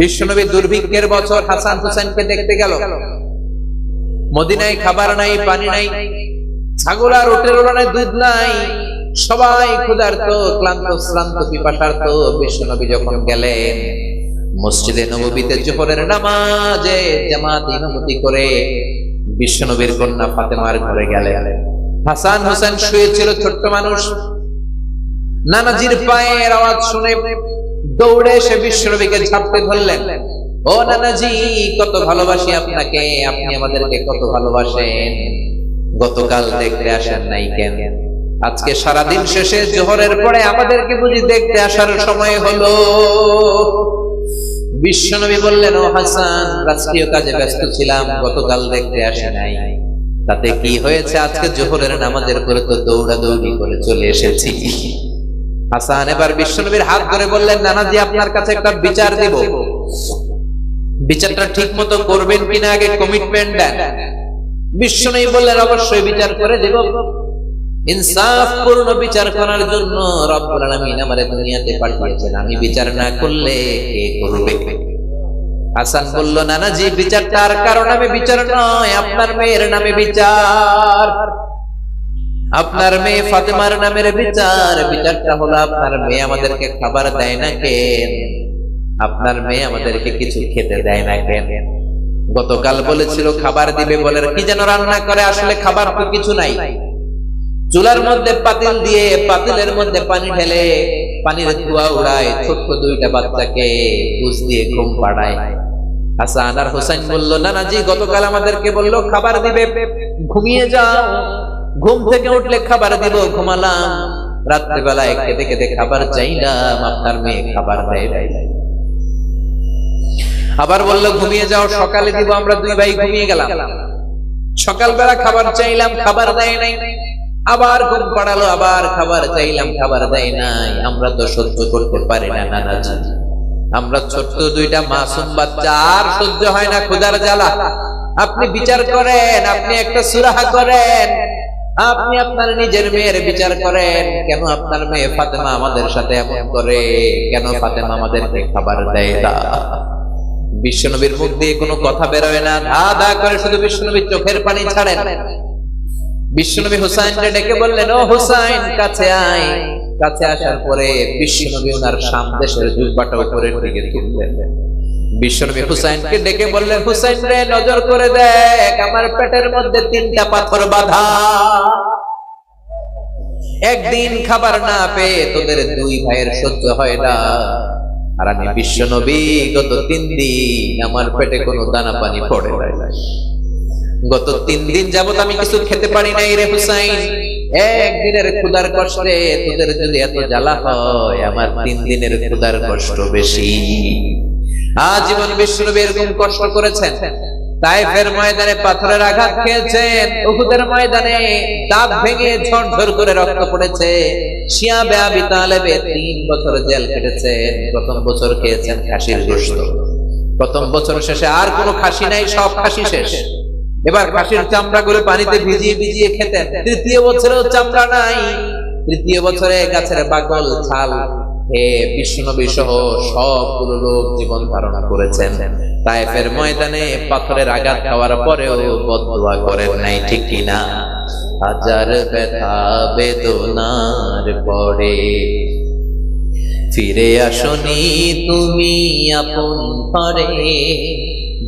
বিশ্বনবী দুর্ভিক্ষের বছর হাসান হুসেনকে দেখতে গেল। মদিনায় খাবার নাই, পানি নাই, ছাগল আর ওটের দুধ নাই। সবাই ক্ষুধার্ত, ক্লান্ত, শ্রান্ত বিশ্বনবী যখন গেলেন, মসজিদে নববীতে জোহরের নামাজে জামাত ইমামতি করে বিশ্বনবীর কন্যা ফাতেমার ঘরে গেলেন। হাসান হোসেন শুয়েছিল ছোট্ট মানুষ। নানাজির পায়ের আওয়াজ শুনে দৌড়ে এসে বিশ্বনবীকে ঝাপটে ধরলেন। ও নানাজি, কত ভালোবাসি আপনাকে, আপনি আমাদেরকে কত ভালোবাসেন। গতকাল দেখতে আসেন নাই কেন? আজকে সারাদিন শেষে জোহরের পরে আমাদেরকে বুঝি দেখতে আসার সময় হলো। বিশ্বনবী বললেন, ও হাসান রাষ্ট্রীয় কাজে ব্যস্ত ছিলাম, গতকাল দেখতে আসে নাই। তাতে কি হয়েছে? আজকে জোহরের নামাজের পরে তো দৌড়াদৌড়ি করে চলে এসেছি। হাসান এবার বিশ্বনবীর হাত ধরে বললেন নানাজি আপনার কাছে একটা বিচার দিব। বিচারটা ঠিক মতো করবেন কিনা আগে কমিটমেন্ট দেন। বিশ্বনবী বললেন, অবশ্যই বিচার করে দেব। বিচার করার জন্য দুনিয়াতে আমি বিচার না করলে হাসান বলল নানাজি বিচারটা আর কারও নামে বিচার নয়, আপনার মেয়ের নামে বিচার। আপনার মেয়ে ফাতেমার নামের বিচার বিচারটা হলো আপনার মেয়ে আমাদেরকে খাবার দেয় না কেন? আপনার মেয়ে আমাদেরকে কিছু খেতে দেয় না কেন? গতকাল বলেছিল খাবার দিবে বলে কি যেন রান্না করে? আসলে খাবার তো কিছু নাই। চুলার মধ্যে পাতিল দিয়ে পাতিলের মধ্যে পানি ঢেলে পানির ধোয়া উড়ায় ছোট্ট দুইটা বাচ্চাকে বুঝ দিয়ে ঘুম পাড়ায়। হাসান আর হোসেন বলল নানাজি গতকাল আমাদেরকে বলল খাবার দিবে ঘুমিয়ে যাও ঘুম থেকে উঠলে খাবার দিব, ঘুমালাম। রাত্রিবেলায় খেতে খেতে খাবার চাইলাম, আপনার মেয়ে খাবার দেয়। আবার বলল, ঘুমিয়ে যাও, সকালে দিব, আমরা দুই ভাই ঘুমিয়ে গেলাম। সকালবেলা খাবার চাইলাম, খাবার দেয় নাই। আবার ঘুম পাড়ালো, আবার খাবার চাইলাম, খাবার দেয় নাই। আমরা তো সহ্য করতে পারি না, নানাজি। আমরা ছোট্ট দুইটা মাসুম বাচ্চা, আর সহ্য হয় না, ক্ষুধার জ্বালা। আপনি বিচার করেন, আপনি একটা সুরাহা করেন। আপনি আপনার নিজের মেয়ের বিচার করেন। কেন আপনার মেয়ে ফাতেমা আমাদের সাথে এমন করে? কেন ফাতেমা আমাদেরকে খাবার দেয় না? বিশ্বনবীর মুখ দিয়ে কোনো কথা বেরোয় না। ধা ধা করে শুধু বিশ্বনবীর চোখের পানি ছাড়েন। বিশ্বনবী হুসাইনকে ডেকে বললেন, ও হুসাইন, কাছে আয়। কাছে আসার পরে বিশ্বনবী ওনার সামদেশের জুব্বাটা উপরের দিকে তুললেন। বিশ্বনবী হুসাইনকে ডেকে বললেন হুসাইন রে নজর করে দেখ আমার পেটের মধ্যে তিনটা পাথর বাঁধা। একদিন খাবার না পেয়ে তোদের দুই ভাইয়ের সহ্য হয় না। আর আমি বিশ্ব নবী গত তিন দিন আমার পেটে কোনো দানা পানি পড়ে গত তিন দিন যাবত আমি কিছু খেতে পারি নাই রে হুসাইন। একদিনের ক্ষুদার কষ্টে তোদের যদি এত জ্বালা হয় আমার তিন দিনের ক্ষুদার কষ্ট বেশি। আজীবন বিশ্বনবী এরকম কষ্ট করেছেন। প্রথম বছর শেষে আর কোনো খাসি নাই, সব খাসি শেষ। এবার খাসির চামড়া গুলো পানিতে ভিজিয়ে ভিজিয়ে খেতেন। তৃতীয় বছরেও চামড়া নাই। তৃতীয় বছরে গাছের বাকল ছাল হে বিষ্ণুনবী সহ সবগুলো লোক জীবন ধারণা করেছেন। তাইফের ময়দানে পাথরের আঘাত খাওয়ার পরেও বদুয়া করেন নাই, ঠিক কিনা? হাজার ব্যথা বেদনার পরে ফিরে আসনি তুমি আপন ঘরে।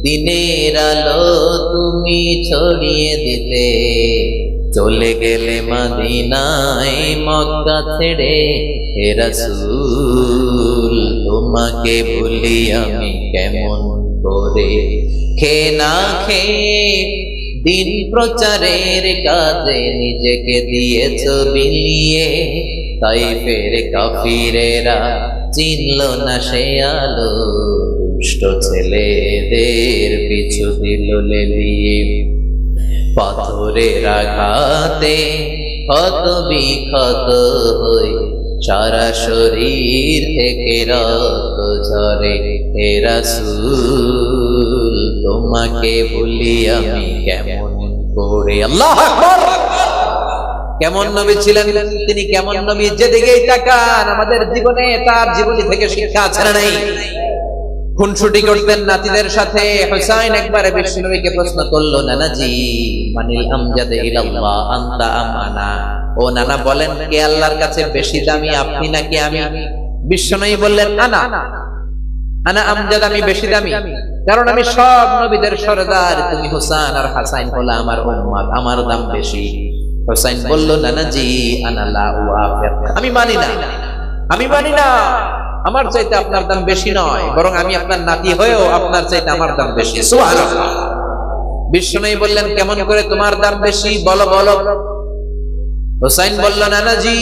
দিনের আলো তুমি ছড়িয়ে দিতে। চলে গেলে মাদিনায় মক্কা ছেড়ে হে রাসূল, তোমাকে ভুলি আমি কেমন করে? খে না খেয়ে দিন প্রচারের কাজে নিজেকে দিয়েছ বিলিয়ে তাই ফের কাফিরেরা চিনল না সে আলো, দুষ্ট ছেলেদের পিছু দিল লেলিয়ে। পাথরের আঘাতে ক্ষত বিক্ষত হই। সারা শরীর থেকে রক্ত ঝরে রাসূল, তোমাকে ভুলি আমি কেমন করে? আল্লাহ কেমন নবী ছিলেন? তিনি কেমন নবী? যেদিকেই তাকান, আমাদের জীবনে তার জীবনী থেকে শিক্ষা না নাই? খুনসুটি করতেন নাতিদের সাথে। হুসাইন একবারে বিষ্ণুনবীকে প্রশ্ন করল, নানাজি, মানিল আমজাদে ইলাল্লাহ, আনতা আম আনা ও নানা বলেন, কে আল্লাহর কাছে বেশি দামি, আপনি নাকি আমি? বিষ্ণুনবী বললেন, আনা আনা আমজাদ, আমি বেশি দামি। কারণ আমি সব নবীদের সরদার, তুমি হুসান আর হাসাইন হলো আমার উম্মত, আমার দাম বেশি। হুসাইন বলল, নানাজি, আনা লা উআফিক আমি মানি না, আমি মানি না। আমার চাইতে আপনার দাম বেশি নয় বরং আমি আপনার নাতি হয়েও আপনার চাইতে আমার দাম বেশি। বিষ্ণুই বললেন কেমন করে তোমার দাম বেশি? বলো বলো। হুসাইন বলল নানাজি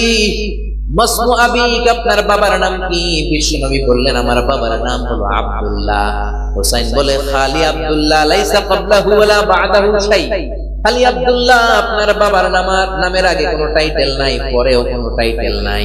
মাসমু আবিক আপনার বাবার নাম কি? বিষ্ণুনবী বললেন আমার বাবার নাম হলো আব্দুল্লাহ। হুসাইন বলে খালি আব্দুল্লাহ লাইসা ক্বাবলাহু ওয়ালা বা'দাহু শাই। খালি আব্দুল্লাহ আপনার বাবার নাম নামের আগে কোনো টাইটেল নাই পরেও কোনো টাইটেল নাই।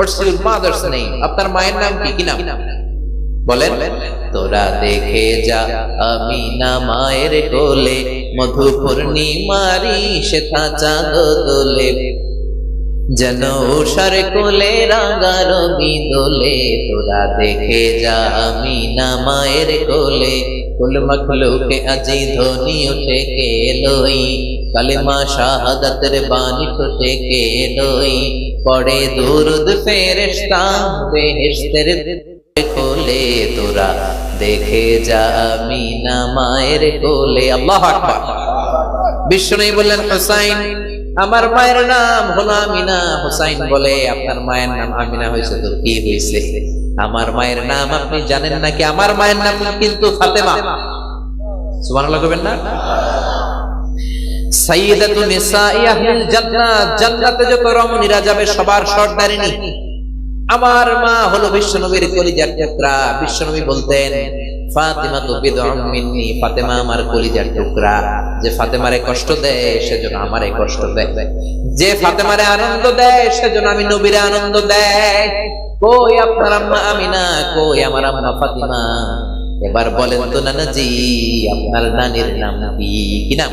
হোয়াটস ইউর মাদারস নেম আপনার মায়ের নাম কি? কি নাম? বলেন। তোরা দেখে যা আমি না মায়ের কোলে মধু পূর্ণিমারি সেথা চাঁদ দোলে যেন উষার কোলে রাঙা রবি দোলে। তোরা দেখে যা আমি না মায়ের কোলে কুল মখলুকে আজি ধ্বনি উঠে কে লই কালেমা শাহাদাতের বাণী ফুটে কে লই পড়ে দুরুদ ফেরেশতা, বেহেশতের কোলে তোরা দেখে যা আমি না মায়ের কোলে। আল্লাহ আকবার। বিষ্ণু বললেন, হুসাইন, আমার মায়ের নাম হলো আমিনা। হুসাইন বলে, আপনার মায়ের নাম আমিনা হয়েছে তো কি হয়েছে? আমার মায়ের নাম আপনি জানেন নাকি? আমার মায়ের নাম কিন্তু ফাতেমা। সুবহানাল্লাহ কইবেন না? আহলিল জান্নাত যত রমণীরা যাবে, সবার সর্দারিনী আমার মা হলো বিশ্বনবীর কলিজার টুকরা। বিশ্বনবী বলতেন তো বিদআম মিন্নি, ফাতেমা আমার কলিজার টুকরা। যে ফাতেমারে কষ্ট দেয়, সেজন্য আমারে কষ্ট দেয়। যে ফাতেমারে আনন্দ দেয়, সেজন্য আমি নবীরে আনন্দ দেয়। কই আপনার আম্মা আমিনা? কই আমার আম্মা ফাতিমা? এবার বলেন তো নানাজি, আপনার নানির নাম কি? কি নাম?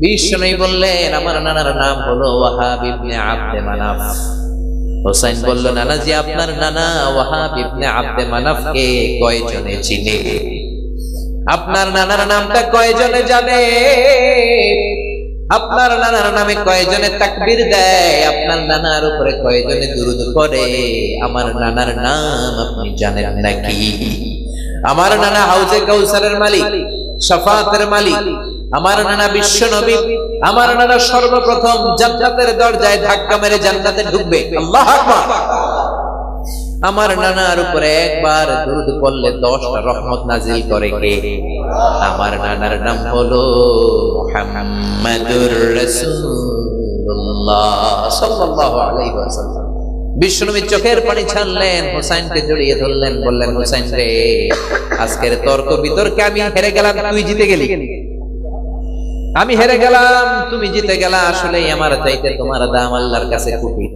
বিষ্ণু বললেন, আমার নানার নাম হলো আব্দে মানাফ। হোসাইন বলল, নানাজি, আপনার নানা ওয়াহাব ইবনে আব্দে মানাফকে কয়জনে চিনে? আপনার নানার নামটা কয়জনে জানে? আপনার নানার নামে কয়জনে তাকবীর দেয়? আপনার নানার উপরে কয়জনে দুরুদ পড়ে? আমার নানার নাম আপনি জানেন নাকি? আমার নানা হাউজে কাউসারের মালিক, শাফাতের মালিক আমার নানা বিশ্ব নবী আমার নানা সর্বপ্রথম জান্নাতের দরজায় ধাক্কা মেরে জান্নাতে ঢুকবে। আল্লাহ আমার নানার উপরে একবার দুরুদ পড়লে দশটা রহমত নাজিল করে কে? আমার নানার নাম হলো মুহাম্মাদুর রাসূলুল্লাহ সাল্লাল্লাহু আলাইহি ওয়াসাল্লাম। বিষ্ণুনবী চোখের পানি ছাড়লেন হোসাইনকে জড়িয়ে ধরলেন বললেন হোসাইন রে আজকের তর্ক বিতর্কে আমি হেরে গেলাম তুই জিতে গেলি। আমি হেরে গেলাম তুমি জিতে গেলা আসলে আমার চাইতে তোমার দাম আল্লাহর কাছে খুবই।